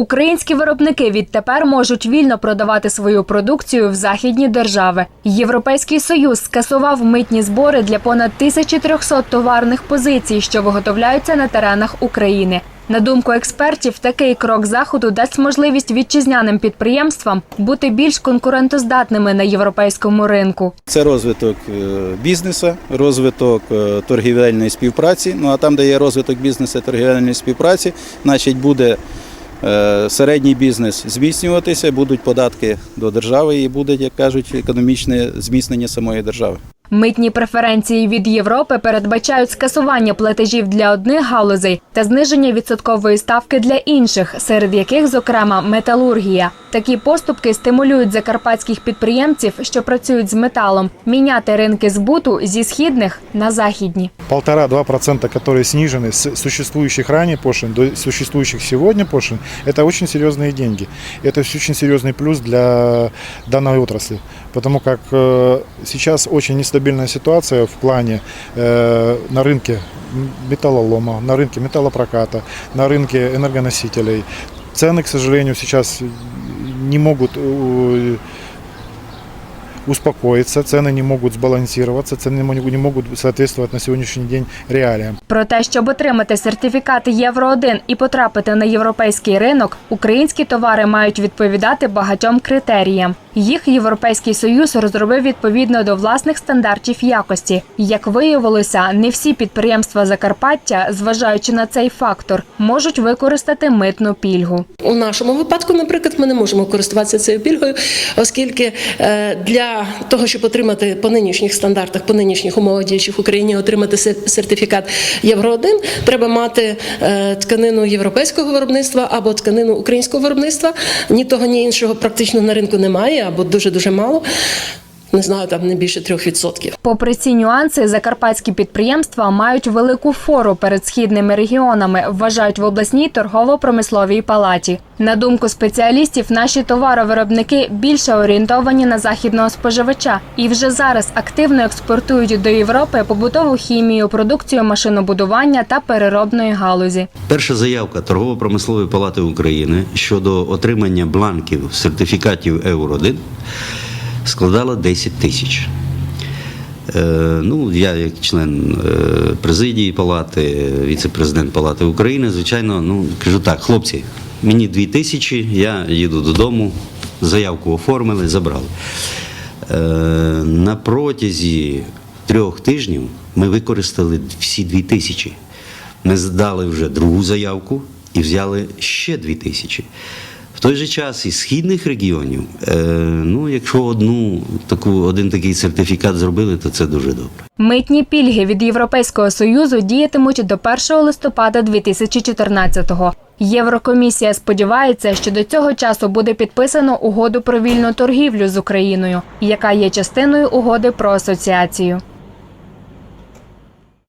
Українські виробники відтепер можуть вільно продавати свою продукцію в західні держави. Європейський союз скасував митні збори для понад 1300 товарних позицій, що виготовляються на теренах України. На думку експертів, такий крок заходу дасть можливість вітчизняним підприємствам бути більш конкурентоздатними на європейському ринку. Це розвиток е, бізнесу, розвиток е, торгівельної співпраці. Ну а там, де є розвиток бізнесу торгівельної співпраці, значить буде середній бізнес зміцнюватися, будуть податки до держави і буде, як кажуть, економічне зміцнення самої держави. Митні преференції від Європи передбачають скасування платежів для одних галузей та зниження відсоткової ставки для інших, серед яких, зокрема, металургія. Такі поступки стимулюють закарпатських підприємців, що працюють з металом, міняти ринки збуту зі східних на західні. полтора-два процента, которые снижены с существующих ранее пошлин до существующих сегодня пошлин, это очень серьезные деньги. Это очень серьезный плюс для данной отрасли, потому как э, сейчас очень нестабильная ситуация в плане э, на рынке металлолома, на рынке металлопроката, на рынке энергоносителей. Цены, к сожалению, сейчас не могут э, успокоиться, цены не могут сбалансироваться, цены не могут- соответствовать на сегодняшний день реалиям. Про те, щоб отримати сертифікат Євро 1 і потрапити на європейський ринок, українські товари мають відповідати багатьом критеріям. Їх Європейський Союз розробив відповідно до власних стандартів якості. Як виявилося, не всі підприємства Закарпаття, зважаючи на цей фактор, можуть використати митну пільгу. У нашому випадку, наприклад, ми не можемо користуватися цією пільгою, оскільки е, того, щоб отримати по нинішніх стандартах, по нинішніх умовах діючих в Україні, отримати сер- сертифікат Євро 1 треба мати е, тканину європейського виробництва або тканину українського виробництва. Ні того, ні іншого практично на ринку немає, або дуже дуже мало. Не знаю, там не більше 3%. Попри ці нюанси, закарпатські підприємства мають велику фору перед східними регіонами, вважають в обласній торгово-промисловій палаті. На думку спеціалістів, наші товаровиробники більше орієнтовані на західного споживача і вже зараз активно експортують до Європи побутову хімію, продукцію машинобудування та переробної галузі. Перша заявка Торгово-промислової палати України щодо отримання бланків сертифікатів Евро-1 складала 10 тисяч. Е, ну, я як член е, президії палати, віце-президент Палати України, звичайно, ну кажу так, хлопці, мені 2 тисячі, я їду додому, заявку оформили, забрали. Е, на протязі трьох тижнів ми використали всі 2 тисячі. Ми здали вже другу заявку і взяли ще 2 тисячі. Той же час із східних регіонів, е, ну, якщо одну таку, один такий сертифікат зробили, то це дуже добре. Митні пільги від Європейського союзу діятимуть до 1 листопада 2014-го. Єврокомісія сподівається, що до цього часу буде підписано угоду про вільну торгівлю з Україною, яка є частиною угоди про асоціацію.